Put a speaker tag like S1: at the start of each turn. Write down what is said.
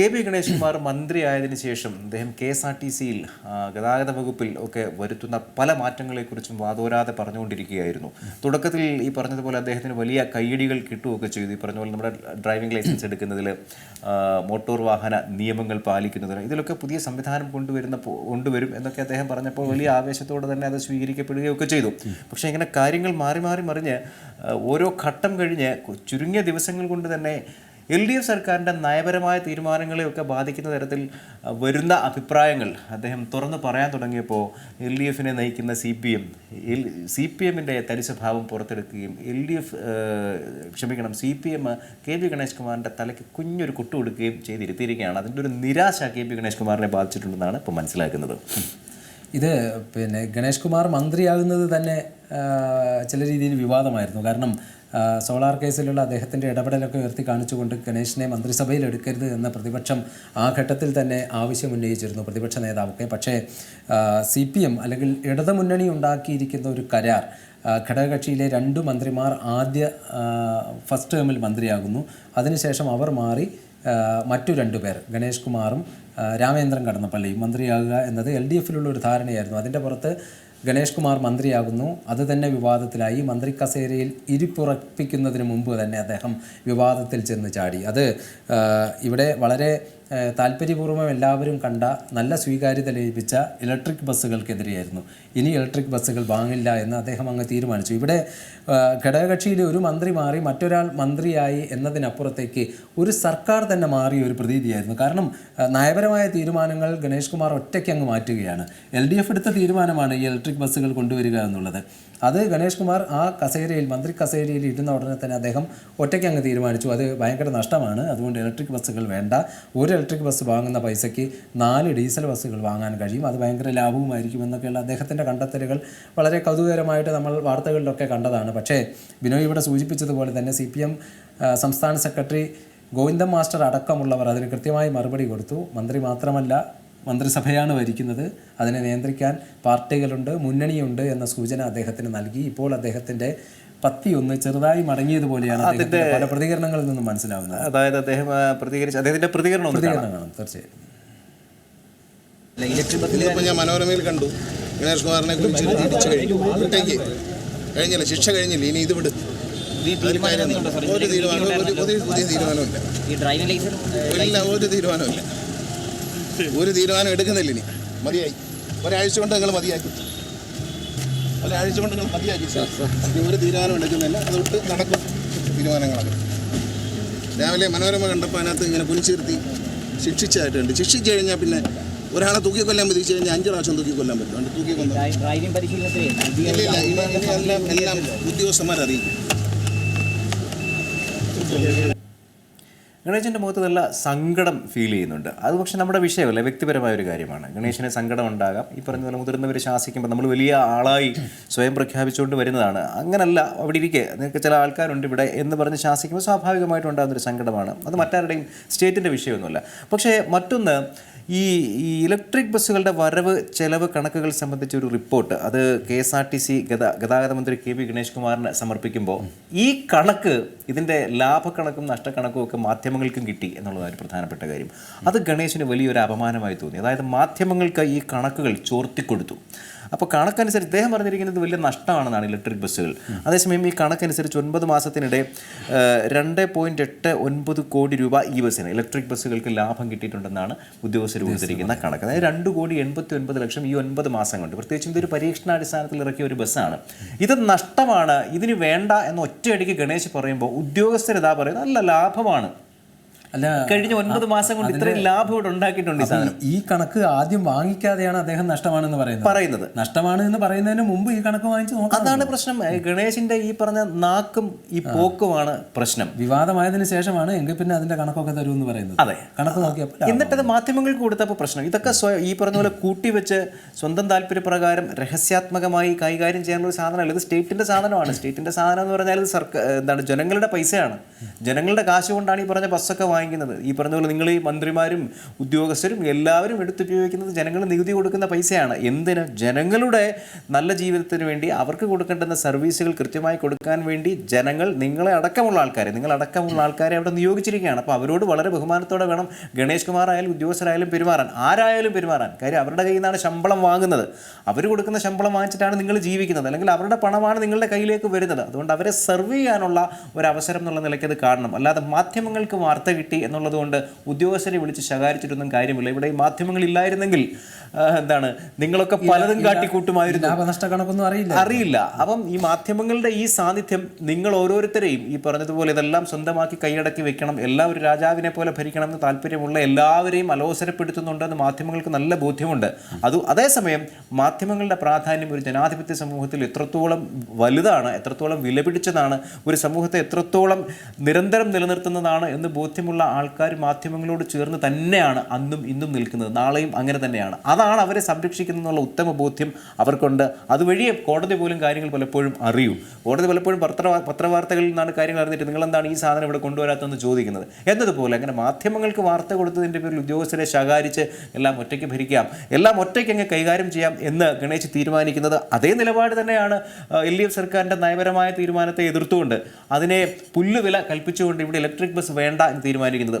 S1: K P Kumar മന്ത്രിയായതിനു ശേഷം അദ്ദേഹം K S R T സിയിൽ ഗതാഗത വകുപ്പിൽ ഒക്കെ വരുത്തുന്ന പല മാറ്റങ്ങളെക്കുറിച്ചും വാതോരാതെ പറഞ്ഞുകൊണ്ടിരിക്കുകയായിരുന്നു. തുടക്കത്തിൽ ഈ പറഞ്ഞതുപോലെ അദ്ദേഹത്തിന് വലിയ കയ്യടികൾ കിട്ടുകയൊക്കെ ചെയ്തു. ഈ പറഞ്ഞ നമ്മുടെ ഡ്രൈവിംഗ് ലൈസൻസ് എടുക്കുന്നതിൽ മോട്ടോർ വാഹന നിയമങ്ങൾ പാലിക്കുന്നതിന് ഇതിലൊക്കെ പുതിയ സംവിധാനം കൊണ്ടുവരുന്ന കൊണ്ടുവരും എന്നൊക്കെ അദ്ദേഹം പറഞ്ഞപ്പോൾ വലിയ ആവേശത്തോടെ തന്നെ അത് സ്വീകരിക്കപ്പെടുകയൊക്കെ ചെയ്തു. പക്ഷേ ഇങ്ങനെ കാര്യങ്ങൾ മാറി മാറി മറിഞ്ഞ് ഓരോ ഘട്ടം കഴിഞ്ഞ് ചുരുങ്ങിയ ദിവസങ്ങൾ കൊണ്ട് തന്നെ എൽ ഡി എഫ് സർക്കാരിന്റെ നയപരമായ തീരുമാനങ്ങളെയൊക്കെ ബാധിക്കുന്ന തരത്തിൽ വരുന്ന അഭിപ്രായങ്ങൾ അദ്ദേഹം തുറന്നു പറയാൻ തുടങ്ങിയപ്പോൾ എൽ ഡി എഫിനെ നയിക്കുന്ന C P M L C P എമ്മിന്റെ തരിസ്വഭാവം പുറത്തെടുക്കുകയും എൽ ഡി എഫ് ക്ഷമിക്കണം C P M K P Ganesh കുമാറിന്റെ തലയ്ക്ക് കുഞ്ഞൊരു കുട്ടു കൊടുക്കുകയും ചെയ്തിരുത്തിയിരിക്കുകയാണ് അതിന്റെ ഒരു നിരാശ കെ പി ഗണേഷ് കുമാറിനെ ബാധിച്ചിട്ടുണ്ടെന്നാണ് ഇപ്പോൾ മനസ്സിലാക്കുന്നത്.
S2: ഇത് പിന്നെ ഗണേഷ് കുമാർ മന്ത്രിയാകുന്നത് തന്നെ ചില രീതിയിൽ വിവാദമായിരുന്നു. കാരണം സോളാർ കേസിലുള്ള അദ്ദേഹത്തിന്റെ ഇടപെടലൊക്കെ ഉയർത്തി കാണിച്ചുകൊണ്ട് ഗണേഷിനെ മന്ത്രിസഭയിൽ എടുക്കരുത് എന്ന പ്രതിപക്ഷം ആ ഘട്ടത്തിൽ തന്നെ ആവശ്യം ഉന്നയിച്ചിരുന്നു. പ്രതിപക്ഷ നേതാവൊക്കെ. പക്ഷേ സി പി എം അല്ലെങ്കിൽ ഇടതുമുന്നണി ഉണ്ടാക്കിയിരിക്കുന്ന ഒരു കരാർ ഘടകകക്ഷിയിലെ രണ്ട് മന്ത്രിമാർ ആദ്യ ഫസ്റ്റ് ടേമിൽ മന്ത്രിയാകുന്നു. അതിനുശേഷം അവർ മാറി മറ്റു രണ്ടു പേർ ഗണേഷ് കുമാറും രാമേന്ദ്രൻ കടന്നപ്പള്ളിയും മന്ത്രിയാകുക എന്നത് എൽ ഡി എഫിലുള്ള ഒരു ധാരണയായിരുന്നു. അതിന്റെ പുറത്ത് ഗണേഷ് കുമാർ മന്ത്രിയാകുന്നു. അത് തന്നെ വിവാദത്തിലായി. മന്ത്രി കസേരയിൽ ഇരിപ്പുറപ്പിക്കുന്നതിന് മുമ്പ് തന്നെ അദ്ദേഹം വിവാദത്തിൽ ചെന്ന് ചാടി. അത് ഇവിടെ വളരെ താല്പര്യപൂർവം എല്ലാവരും കണ്ട നല്ല സ്വീകാര്യത ലഭിച്ച ഇലക്ട്രിക് ബസ്സുകൾക്കെതിരെയായിരുന്നു. ഇനി ഇലക്ട്രിക് ബസ്സുകൾ വാങ്ങില്ല എന്ന് അദ്ദേഹം അങ്ങ് തീരുമാനിച്ചു. ഇവിടെ ഘടകകക്ഷിയിലെ ഒരു മന്ത്രി മാറി മറ്റൊരാൾ മന്ത്രിയായി എന്നതിനപ്പുറത്തേക്ക് ഒരു സർക്കാർ തന്നെ മാറിയ ഒരു പ്രതീതിയായിരുന്നു. കാരണം നയപരമായ തീരുമാനങ്ങൾ ഗണേഷ് കുമാർ ഒറ്റയ്ക്ക് അങ്ങ് മാറ്റുകയാണ്. എൽ ഡി എഫ് എടുത്ത തീരുമാനമാണ് ഈ ഇലക്ട്രിക് ബസ്സുകൾ കൊണ്ടുവരിക എന്നുള്ളത്. അത് ഗണേഷ് കുമാർ ആ കസേരയിൽ മന്ത്രി കസേരയിൽ ഇരുന്ന ഉടനെ തന്നെ അദ്ദേഹം ഒറ്റയ്ക്ക് അങ്ങ് തീരുമാനിച്ചു. അത് ഭയങ്കര നഷ്ടമാണ്. അതുകൊണ്ട് ഇലക്ട്രിക് ബസ്സുകൾ വേണ്ട. ഒരു ഇലക്ട്രിക് ബസ് വാങ്ങുന്ന പൈസയ്ക്ക് നാല് ഡീസൽ ബസ്സുകൾ വാങ്ങാൻ കഴിയും. അത് ഭയങ്കര ലാഭവുമായിരിക്കും എന്നൊക്കെയുള്ള അദ്ദേഹത്തിന്റെ കണ്ടെത്തലുകൾ വളരെ കൗതുകകരമായിട്ട് നമ്മൾ വാർത്തകളിലൊക്കെ കണ്ടതാണ്. പക്ഷേ ബിനോയ് ഇവിടെ സൂചിപ്പിച്ചതുപോലെ തന്നെ സി സംസ്ഥാന സെക്രട്ടറി ഗോവിന്ദൻ മാസ്റ്റർ അടക്കമുള്ളവർ അതിന് കൃത്യമായി മറുപടി കൊടുത്തു. മന്ത്രി മാത്രമല്ല മന്ത്രിസഭയാണ് ഭരിക്കുന്നത്. അതിനെ നിയന്ത്രിക്കാൻ പാർട്ടികളുണ്ട് മുന്നണിയുണ്ട് എന്ന സൂചന അദ്ദേഹത്തിന് നൽകി. ഇപ്പോൾ അദ്ദേഹത്തിന്റെ പത്തി ഒന്ന് ചെറുതായി മടങ്ങിയതുപോലെയാണ് അദ്ദേഹത്തിന്റെ പല പ്രതികരണങ്ങളിൽ നിന്നും മനസ്സിലാവുന്നത്.
S1: അതായത് അദ്ദേഹം പ്രതികരിച്ച അദ്ദേഹത്തിന്റെ പ്രതികരണം ഒന്ന് കാണാം.
S2: പ്രതികരണം തീർച്ചയായും
S3: ഞാൻ മനോരമയിൽ കണ്ടു. ഗണേഷ് കുമാറിനെ കുറിച്ച് ഇടിച്ചു കഴിഞ്ഞു. വിട്ടേക്ക് കഴിഞ്ഞില്ല ശിക്ഷ കഴിഞ്ഞില്ല. ഇനി ഇത് വിട്. ഒരു കാര്യം ഒരു തീരുമാനം ഒരു പുതിയ തീരുമാനമില്ല
S4: ഈ ഡ്രൈവിംഗ് ലൈസൻസ്
S3: ഇല്ല ഒരു തീരുമാനമില്ല. ഒരു തീരുമാനം എടുക്കുന്നില്ല ഇനി. മതിയായി. ഒരാഴ്ച കൊണ്ട് നിങ്ങൾ മതിയാക്കി. ഒരാഴ്ച കൊണ്ട് നിങ്ങൾ മതിയാക്കി. ഒരു തീരുമാനം എടുക്കുന്നില്ല. അതൊട്ട് നടക്കും തീരുമാനങ്ങളൊക്കെ. രാവിലെ മനോരമ കണ്ടപ്പോൾ അതിനകത്ത് ഇങ്ങനെ കുനിച്ചിരുത്തി ശിക്ഷിച്ചായിട്ടുണ്ട്. ശിക്ഷിച്ചു കഴിഞ്ഞാൽ പിന്നെ ഒരാളെ തൂക്കി കൊല്ലാൻ വിധിച്ചു കഴിഞ്ഞാൽ അഞ്ച് പ്രാവശ്യം തൂക്കി കൊല്ലാൻ പറ്റും തൂക്കി കൊല്ലാം
S4: ഉദ്യോഗസ്ഥന്മാരറിയിക്കും പരിശീലനത്തിന്
S3: ഇല്ല. ഇല്ല എല്ലാം അറിയിക്കും
S1: ഗണേശന്റെ മുഖത്ത് നല്ല സങ്കടം ഫീൽ ചെയ്യുന്നുണ്ട്. അത് പക്ഷെ നമ്മുടെ വിഷയമല്ല വ്യക്തിപരമായ ഒരു കാര്യമാണ്. ഗണേശന് സങ്കടം ഉണ്ടാകാം. ഈ പറഞ്ഞ പോലെ മുതിർന്നവർ ശാസിക്കുമ്പോൾ നമ്മൾ വലിയ ആളായി സ്വയം പ്രഖ്യാപിച്ചുകൊണ്ട് വരുന്നതാണ്. അങ്ങനല്ല അവിടെ ഇരിക്കെ. നിങ്ങൾക്ക് ചില ആൾക്കാരുണ്ട് ഇവിടെ എന്ന് പറഞ്ഞ് ശാസിക്കുമ്പോൾ സ്വാഭാവികമായിട്ടും ഉണ്ടാകുന്നൊരു സങ്കടമാണ്. അത് മറ്റാരുടെയും സ്റ്റേറ്റിന്റെ വിഷയമൊന്നുമല്ല. പക്ഷേ മറ്റൊന്ന് ഈ ഈ ഇലക്ട്രിക് ബസ്സുകളുടെ വരവ് ചെലവ് കണക്കുകൾ സംബന്ധിച്ച ഒരു റിപ്പോർട്ട് അത് K S R T C ഗതാ ഗതാഗത മന്ത്രി കെ വി ഗണേഷ് കുമാറിന് സമർപ്പിക്കുമ്പോൾ ഈ കണക്ക് ഇതിന്റെ ലാഭക്കണക്കും നഷ്ടക്കണക്കും ഒക്കെ മാധ്യമങ്ങൾക്കും കിട്ടി എന്നുള്ളതാണ് പ്രധാനപ്പെട്ട കാര്യം. അത് ഗണേശിന് വലിയൊരു അപമാനമായി തോന്നി. അതായത് മാധ്യമങ്ങൾക്ക് ഈ കണക്കുകൾ ചോർത്തിക്കൊടുത്തു. അപ്പോൾ കണക്കനുസരിച്ച് ഇദ്ദേഹം പറഞ്ഞിരിക്കുന്നത് വലിയ നഷ്ടമാണെന്നാണ് ഇലക്ട്രിക് ബസ്സുകൾ. അതേസമയം ഈ കണക്കനുസരിച്ച് ഒൻപത് മാസത്തിനിടെ രണ്ട് പോയിന്റ് എട്ട് ഒൻപത് കോടി രൂപ ഈ ബസ്സിന് ഇലക്ട്രിക് ബസ്സുകൾക്ക് ലാഭം കിട്ടിയിട്ടുണ്ടെന്നാണ് ഉദ്യോഗസ്ഥർ കൊടുത്തിരിക്കുന്ന കണക്ക്. അതായത് രണ്ട് കോടി എൺപത്തി ഒൻപത് ലക്ഷം ഈ ഒൻപത് മാസം കൊണ്ട്. പ്രത്യേകിച്ചും ഇതൊരു പരീക്ഷണാടിസ്ഥാനത്തിൽ ഇറക്കിയ ഒരു ബസ്സാണ്. ഇത് നഷ്ടമാണ് ഇതിന് വേണ്ട എന്ന് ഒറ്റയടിക്ക് ഗണേശ് പറയുമ്പോൾ ഉദ്യോഗസ്ഥർ ഇതാ പറയുന്നത് നല്ല ലാഭമാണ്.
S2: അല്ല
S1: കഴിഞ്ഞ ഒൻപത് മാസം കൊണ്ട് ഇത്രയും ലാഭം ഇവിടെ ഉണ്ടാക്കിയിട്ടുണ്ട് ഈ സാധനം
S2: ഈ കണക്ക് ആദ്യം വാങ്ങിക്കാതെയാണ് അദ്ദേഹം നഷ്ടമാണെന്ന് പറയുന്നത്.
S1: പറയുന്നത്.
S2: നഷ്ടമാണ് എന്ന് പറയുന്നതിന് മുമ്പ് ഈ കണക്ക് വാങ്ങിച്ച് നോക്കാം
S1: അതാണ് പ്രശ്നം. ഗണേശിന്റെ ഈ പറഞ്ഞ നാക്കും ഈ പോക്കുമാണ് പ്രശ്നം.
S2: വിവാദമായതിനു ശേഷമാണ് എങ്കിൽ പിന്നെ അതിന്റെ കണക്കൊക്കെ തരുമെന്ന് പറയുന്നത്.
S1: അതെ.
S2: കണക്ക് നോക്കിയപ്പോൾ
S1: എന്നിട്ട് അത് മാധ്യമങ്ങൾക്ക് കൊടുത്തപ്പോൾ പ്രശ്നം. ഇതൊക്കെ ഈ പറഞ്ഞ പോലെ കൂട്ടിവെച്ച് സ്വന്തം താല്പര്യപ്രകാരം രഹസ്യാത്മകമായി കൈകാര്യം ചെയ്യാനുള്ള ഒരു സാധനമല്ല. ഇത് സ്റ്റേറ്റിന്റെ സാധനമാണ്. സ്റ്റേറ്റിന്റെ സാധനം എന്ന് പറഞ്ഞാൽ ഇത് സർക്കാർ എന്താണ് ജനങ്ങളുടെ പൈസയാണ്. ജനങ്ങളുടെ കാശ് കൊണ്ടാണ് ഈ പറഞ്ഞ ബസ്സൊക്കെ വാങ്ങിക്കുന്നത്. ഈ പറഞ്ഞ പോലെ നിങ്ങൾ ഈ മന്ത്രിമാരും ഉദ്യോഗസ്ഥരും എല്ലാവരും എടുത്തുപയോഗിക്കുന്നത് ജനങ്ങൾ നികുതി കൊടുക്കുന്ന പൈസയാണ്. എന്തിന്? ജനങ്ങളുടെ നല്ല ജീവിതത്തിന് വേണ്ടി അവർക്ക് കൊടുക്കേണ്ടുന്ന സർവീസുകൾ കൃത്യമായി കൊടുക്കാൻ വേണ്ടി ജനങ്ങൾ നിങ്ങളെ അടക്കമുള്ള ആൾക്കാരെ നിങ്ങളടക്കമുള്ള ആൾക്കാരെ അവിടെ നിയോഗിച്ചിരിക്കുകയാണ്. അപ്പോൾ അവരോട് വളരെ ബഹുമാനത്തോടെ വേണം ഗണേഷ് കുമാർ ആയാലും ഉദ്യോഗസ്ഥരായാലും പെരുമാറാൻ. ആരായാലും പെരുമാറാൻ. കാര്യം അവരുടെ കയ്യിൽ നിന്നാണ് ശമ്പളം വാങ്ങുന്നത്. അവർ കൊടുക്കുന്ന ശമ്പളം വാങ്ങിച്ചിട്ടാണ് നിങ്ങൾ ജീവിക്കുന്നത്. അല്ലെങ്കിൽ അവരുടെ പണമാണ് നിങ്ങളുടെ കയ്യിലേക്ക് വരുന്നത്. അതുകൊണ്ട് അവരെ സെർവ് ചെയ്യാനുള്ള ഒരു അവസരം എന്നുള്ള നിലയ്ക്ക് അത് കാണണം. അല്ലാതെ മാധ്യമങ്ങൾക്ക് വാർത്ത എന്നുള്ളത് കൊണ്ട് ഉദ്യോഗസ്ഥരെ വിളിച്ച് ശകാരിച്ചിട്ടൊന്നും കാര്യമില്ല. ഇവിടെ ആ, എന്താണ്? നിങ്ങളൊക്കെ പലതും കാട്ടിക്കൂട്ടുമായിരുന്നു.
S2: ലാഭനഷ്ട കണക്കൊന്നും അറിയില്ല.
S1: അറിയില്ല. അപ്പം ഈ മാധ്യമങ്ങളുടെ ഈ സാന്നിധ്യം നിങ്ങൾ ഓരോരുത്തരെയും ഈ പറഞ്ഞതുപോലെ ഇതെല്ലാം സ്വന്തമാക്കി കൈയടക്കി വെക്കണം. എല്ലാവരും ഒരു രാജാവിനെ പോലെ ഭരിക്കണം എന്ന് താല്പര്യമുള്ള എല്ലാവരെയും അലോസരപ്പെടുത്തുന്നുണ്ടെന്ന് മാധ്യമങ്ങൾക്ക് നല്ല ബോധ്യമുണ്ട്. അത് അതേസമയം മാധ്യമങ്ങളുടെ പ്രാധാന്യം ഒരു ജനാധിപത്യ സമൂഹത്തിൽ എത്രത്തോളം വലുതാണ് എത്രത്തോളം വിലപിടിച്ചതാണ് ഒരു സമൂഹത്തെ എത്രത്തോളം നിരന്തരം നിലനിർത്തുന്നതാണ് എന്ന് ബോധ്യമുള്ള ആൾക്കാർ മാധ്യമങ്ങളോട് ചേർന്ന് തന്നെയാണ് അന്നും ഇന്നും നിൽക്കുന്നത്. നാളെയും അങ്ങനെ തന്നെയാണ്. അതാണ് അവരെ സംരക്ഷിക്കുന്നതെന്നുള്ള ഉത്തമ ബോധ്യം അവർക്കുണ്ട്. അതുവഴിയെ കോടതി പോലും കാര്യങ്ങൾ പലപ്പോഴും അറിയും. കോടതി പലപ്പോഴും പത്ര പത്രവാർത്തകളിൽ നിന്നാണ് കാര്യങ്ങൾ അറിഞ്ഞിട്ട് നിങ്ങളെന്താണ് ഈ സാധനം ഇവിടെ കൊണ്ടുവരാത്തതെന്ന് ചോദിക്കുന്നത്. എന്നതുപോലെ അങ്ങനെ മാധ്യമങ്ങൾക്ക് വാർത്ത കൊടുത്തതിന്റെ പേരിൽ ഉദ്യോഗസ്ഥരെ ശകാരിച്ച് എല്ലാം ഒറ്റയ്ക്ക് ഭരിക്കാം എല്ലാം ഒറ്റയ്ക്ക് അങ്ങ് കൈകാര്യം ചെയ്യാം എന്ന് ഗണേശ് തീരുമാനിക്കുന്നത് അതേ നിലപാട് തന്നെയാണ് എൽ ഡി എഫ് സർക്കാരിന്റെ നയപരമായ തീരുമാനത്തെ എതിർത്തുകൊണ്ട് അതിനെ പുല്ലുവില കൽപ്പിച്ചുകൊണ്ട് ഇവിടെ ഇലക്ട്രിക് ബസ് വേണ്ട എന്ന് തീരുമാനിക്കുന്നത്.